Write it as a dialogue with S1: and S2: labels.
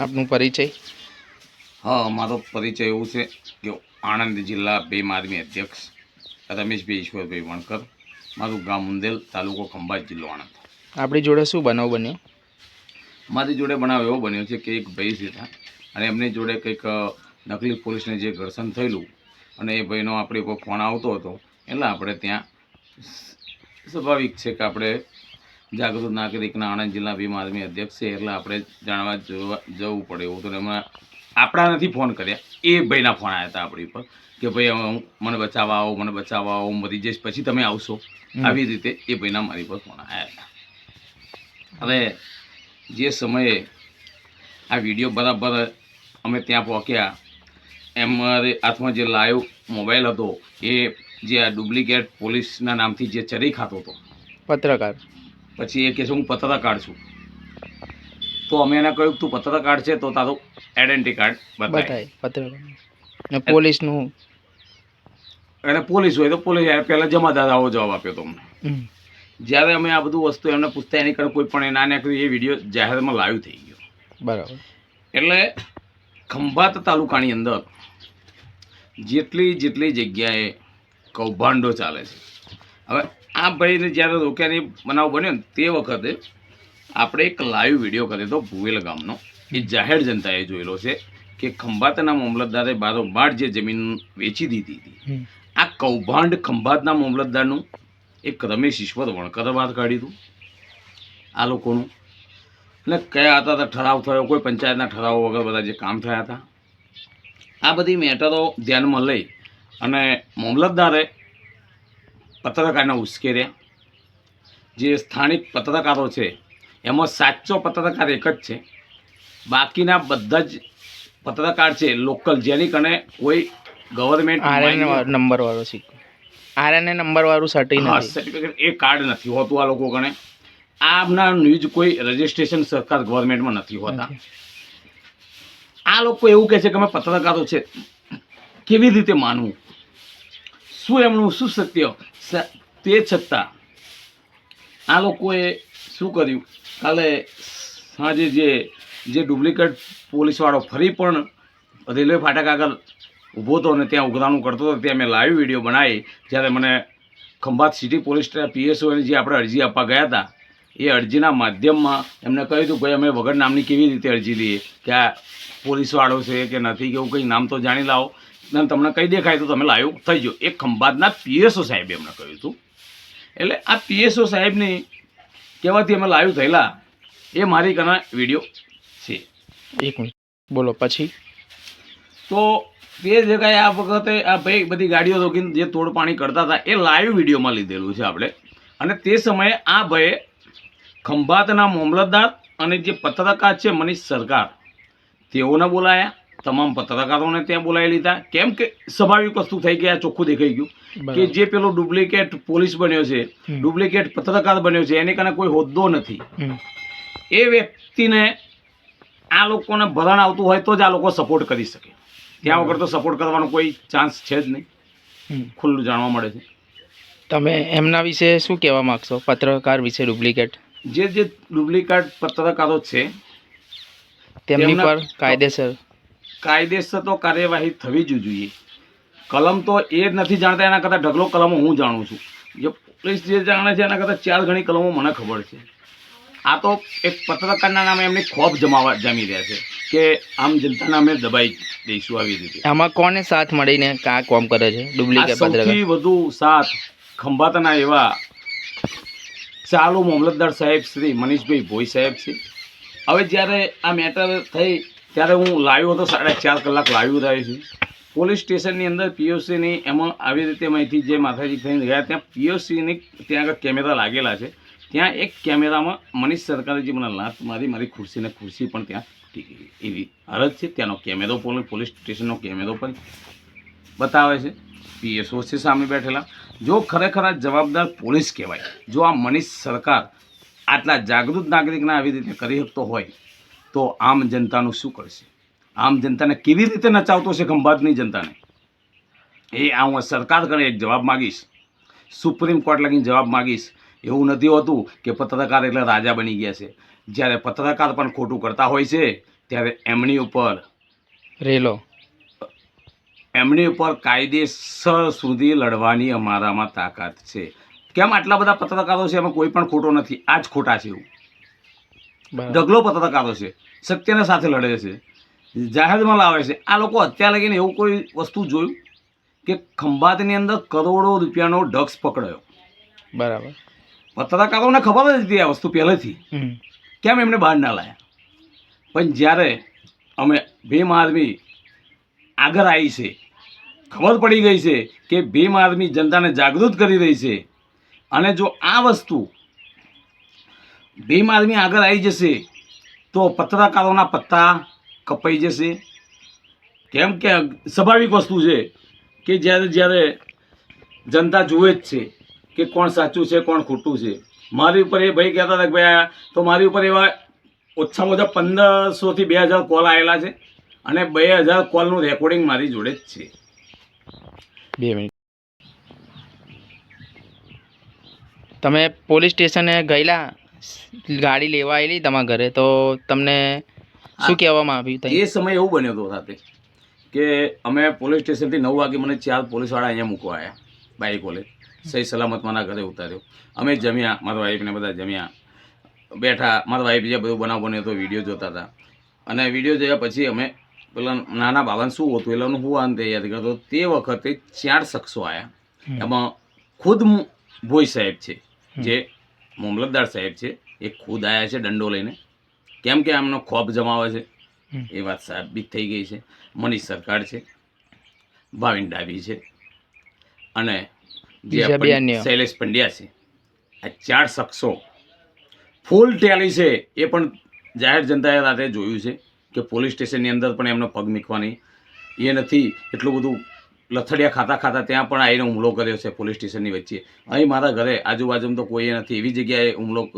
S1: આપનું પરિચય?
S2: હા મારો પરિચય એવું છે કે આણંદ જિલ્લા ભીમ આર્મી અધ્યક્ષ રમેશભાઈ ઈશ્વરભાઈ વણકર મારું ગામ ઉંદેલ તાલુકો ખંભાત જિલ્લો આણંદ.
S1: આપણી જોડે શું બનાવ બન્યો?
S2: મારી જોડે બનાવ એવો બન્યો છે કે એક ભાઈ હતા અને એમની જોડે કંઈક નકલી પોલીસને જે ઘર્ષણ થયેલું અને એ ભાઈનો આપણે કોઈ ફોન આવતો હતો એટલે આપણે ત્યાં સ્વાભાવિક છે કે આપણે જાગૃત નાગરિકના આણંદ જિલ્લા ભીમ આર્મી અધ્યક્ષ છે એટલે આપણે જાણવા જોવા જવું પડે એવું. તો એમાં આપણા નથી ફોન કર્યા. એ ભાઈના ફોન આવ્યા હતા આપણી પર કે ભાઈ હું મને બચાવવા આવો મને બચાવવા આવો હું મરી જઈશ પછી તમે આવશો. આવી રીતે એ ભાઈના મારી પર ફોન આવ્યા હતા. હવે જે સમયે આ વીડિયો બરાબર અમે ત્યાં પહોંચ્યા એમ મારે હાથમાં જે લાઈવ મોબાઈલ હતો એ જે આ ડુપ્લિકેટ પોલીસના નામથી જે ચરી ખાતો હતો.
S1: પત્રકાર.
S2: પછી એ કહે છે હું પત્રકાર છું. તો અમે એને કહ્યું તું પત્રકાર છે તો તારું આઈડેન્ટિટી કાર્ડ બતાય.
S1: ને પોલીસનું?
S2: એને પોલીસ હોય તો પોલીસ પહેલાં જમાદાર આવો જવાબ આપ્યો તો અમને. જ્યારે અમે આ બધું વસ્તુ એમને પૂછતા એની કારણે કોઈ પણ એ ના નીકળ્યું એ વીડિયો જાહેરમાં લાઈવ થઈ ગયો.
S1: બરાબર.
S2: એટલે ખંભાત તાલુકાની અંદર જેટલી જેટલી જગ્યાએ કૌભાંડો ચાલે છે હવે આ ભાઈને જ્યારે રોક્યાની બનાવ બન્યો ને તે વખતે આપણે એક લાઈવ વીડિયો કર્યો હતો ભુવેલ ગામનો. એ જાહેર જનતાએ જોયેલો છે કે ખંભાતના મામલતદારે બારોબાર જે જમીન વેચી દીધી હતી આ કૌભાંડ ખંભાતના મામલતદારનું એક રમેશ ઈશ્વર વણકર બહાર કાઢ્યું હતું. આ લોકોનું. એટલે કયા હતા તો ઠરાવ થયો કોઈ પંચાયતના ઠરાવો વગર બધા જે કામ થયા હતા. આ બધી મેટરો ધ્યાનમાં લઈ અને મામલતદારે પત્રકારને ઉશ્કેર્યા જે સ્થાનિક પત્રકારો છે એમાં સાચો પત્રકાર એક જ છે. બાકીના બધા જ પત્રકાર છે લોકલ જેની કને કોઈ ગવર્મેન્ટ
S1: નંબર વાળો છે. આરએનએ નંબર વાળું સર્ટી
S2: હા સર્ટિફિકેટ એ કાર્ડ નથી હોતું આ લોકો કણે. આમના ન્યૂઝ કોઈ રજિસ્ટ્રેશન સરકાર ગવર્મેન્ટમાં નથી હોતા. આ લોકો એવું કહે છે કે અમે પત્રકારો છે. કેવી રીતે માનવું? શું એમનું શું સત્ય તે છતાં આ લોકોએ શું કર્યું? કાલે સાંજે જે જે ડુપ્લિકેટ પોલીસવાળો ફરી પણ રેલવે ફાટક આગળ ઊભો હતો અને ત્યાં ઉઘરાણું કરતો હતો, ત્યાં મેં લાઈવ વીડિયો બનાવી, જ્યારે મને ખંભાત સિટી પોલીસ પીએસઓની જે આપણે અરજી આપવા ગયા હતા, એ અરજીના માધ્યમમાં એમને કહ્યું હતું, ભાઈ, અમે વગર નામની કેવી રીતે અરજી દઈએ કે આ પોલીસવાળો છે કે નથી કે એવું કંઈ નામ તો જાણી લાવો. અને તમને કંઈ દેખાય તો તમે લાઈવ થઈ જાઓ એ ખંભાતના પીએસઓ સાહેબે એમને કહ્યું હતું. એટલે આ પીએસઓ સાહેબની કહેવાથી અમે લાઈવ થયેલા. એ મારી કના વીડિયો છે.
S1: એક મિનિટ. બોલો પછી?
S2: તો તે જગ્યાએ આ વખતે આ ભાઈ બધી ગાડીઓ રોકીને જે તોડ પાણી કરતા હતા એ લાઈવ વિડીયોમાં લીધેલું છે આપણે. અને તે સમયે આ ભાઈએ ખંભાતના મામલતદાર અને જે પત્રકાર છે મનીષ સરકાર તેઓને બોલાયા. તમામ પત્રકારોને ત્યાં બોલાવી લીધા. કેમ કે સ્વાભાવિક વસ્તુ થઈ ગયા ચોખ્ખું દેખાઈ ગયું. કે જે પેલો ડુપ્લિકેટ પોલીસ બન્યો છે ડુપ્લિકેટ પત્રકાર બન્યો છે એને કારણે કોઈ હોદ્દો નથી. એ વ્યક્તિને આ લોકોને ભરણ આવતું હોય તો જ આ લોકો સપોર્ટ કરી શકે. ત્યાં વગર તો સપોર્ટ કરવાનો કોઈ ચાન્સ છે જ નહીં. ખુલ્લું જાણવા મળે છે.
S1: તમે એમના વિશે શું કહેવા માગશો? પત્રકાર વિશે ડુપ્લિકેટ?
S2: જે જે ડુપ્લિકેટ પત્રકારો છે
S1: તેમની પર કાયદેસર
S2: કાયદેસર તો કાર્યવાહી થવી જ જોઈએ. કલમ તો એ જ નથી જાણતા એના કરતાં ઢગલો કલમો હું જાણું છું. જે પોલીસ જે જાણે છે એના કરતાં ચાર ઘણી કલમો મને ખબર છે. આ તો એક પત્રકારના નામે એમની ખોફ જમાવા જમી રહ્યા છે કે આમ જનતા અમે દબાઈ દઈશું આવી રીતે.
S1: આમાં કોને સાથ મળીને કા કોમ કરે છે? ડુપ્લિકેટ
S2: સૌથી વધુ સાથ ખંભાતના એવા ચાલુ મામલતદાર સાહેબ શ્રી મનીષભાઈ ભોઈ સાહેબ છે. હવે જ્યારે આ મેટર થઈ ત્યારે હું લાવ્યો હતો સાડા ચાર કલાક લાવ્યો થાય છું. પોલીસ સ્ટેશનની અંદર પીઓસીની એમાં આવી રીતે અહીંથી જે માથાજી થઈને ગયા, ત્યાં પીઓસીની ત્યાં આગળ કેમેરા લાગેલા છે. ત્યાં એક કેમેરામાં મનીષ સરકારે જે મને લાત મારી મારી ખુરશીને ખુરશી પણ ત્યાં એવી હાલત છે. ત્યાંનો કેમેરો પણ પોલીસ સ્ટેશનનો કેમેરો પણ બતાવે છે. પીએસઓ છે સામે બેઠેલા. જો ખરેખર આ જવાબદાર પોલીસ કહેવાય, જો આ મનીષ સરકાર આટલા જાગૃત નાગરિકને આવી રીતે કરી શકતો હોય તો આમ જનતાનું શું કરશે? આમ જનતાને કેવી રીતે નચાવતો છે ખંભાતની જનતાને? એ આ હું સરકાર કરે એક જવાબ માગીશ. સુપ્રીમ કોર્ટ લગીને જવાબ માગીશ. એવું નથી હોતું કે પત્રકાર એટલે રાજા બની ગયા છે. જ્યારે પત્રકાર પણ ખોટું કરતા હોય છે ત્યારે એમની ઉપર
S1: રેલો.
S2: એમની ઉપર કાયદેસર સુધી લડવાની અમારામાં તાકાત છે. કેમ આટલા બધા પત્રકારો છે? એમાં કોઈ પણ ખોટો નથી. આ જ ખોટા છે એવું. ઢગલો પત્રકારો છે સત્યને સાથે લડે છે જાહેરમાં લાવે છે. આ લોકો અત્યારે લગીને એવું કોઈ વસ્તુ જોયું કે ખંભાતની અંદર કરોડો રૂપિયાનો ડ્રગ્સ પકડાયો?
S1: બરાબર.
S2: પત્રકારોને ખબર જ હતી આ વસ્તુ પહેલેથી. કેમ એમને બહાર ના લાયા? પણ જ્યારે અમે ભીમ આર્મી આગળ આવી છે ખબર પડી ગઈ છે કે ભીમ આર્મી જનતાને જાગૃત કરી રહી છે. અને જો આ વસ્તુ ભીમ આર્મી આગળ આવી જશે તો પત્રકારોના પત્તા કપાઈ જશે. કેમ કે સ્વાભાવિક વસ્તુ છે કે જ્યારે જ્યારે જનતા જુએ જ છે કે કોણ સાચું છે, કોણ ખોટું છે. મારી ઉપર એ ભાઈ કહેતા હતા કે ભાઈ તો મારી ઉપર એવા ઓછામાં ઓછા પંદરસોથી બે હજાર કોલ આવેલા છે અને બે હજાર કોલનું રેકોર્ડિંગ મારી જોડે જ છે.
S1: બે મિનિટ. તમે પોલીસ સ્ટેશને ગયેલા? ગાડી લેવા આવેલી તમારા ઘરે તો તમને શું કહેવામાં આવ્યું
S2: એ સમય એવું બન્યો હતો સાથે કે અમે પોલીસ સ્ટેશનથી નવ વાગે મને ચાર પોલીસવાળા અહીંયા મૂકવા આવ્યા બાઈક ઓલે. સહી સલામત મારા ઘરે ઉતાર્યો. અમે જમ્યા મારા વાઈફને બધા જમ્યા. બેઠા મારા વાઈફ જે બધું બનાવ બન્યો હતો વીડિયો જોતા હતા. અને વીડિયો જોયા પછી અમે પેલા નાના બાબાને શું હતું એટલે હું આને યાદ કરતો તે વખતે ચાર શખ્સો આવ્યા એમાં ખુદ ભોઈ સાહેબ છે જે મામલતદાર સાહેબ છે એ ખુદ આવ્યા છે દંડો લઈને. કેમ કે આમનો ખોફ જમાવે છે. એ વાત સાબિત થઈ ગઈ છે. મનીષ સરકાર છે. ભાવિન ડાબી છે. અને જે. શૈલેષ પંડ્યા છે આ ચાર શખ્સો ફૂલ ટેલી છે. એ પણ જાહેર જનતાએ રાતે જોયું છે કે પોલીસ સ્ટેશનની અંદર પણ એમનો પગ મીકવાની એ નથી. એટલું બધું લથડિયા ખાતા ખાતા ત્યાં પણ આવીને હુમલો કર્યો છે પોલીસ સ્ટેશનની વચ્ચે. અહીં મારા ઘરે આજુબાજુમાં તો કોઈ નથી. એવી જગ્યાએ હુમલો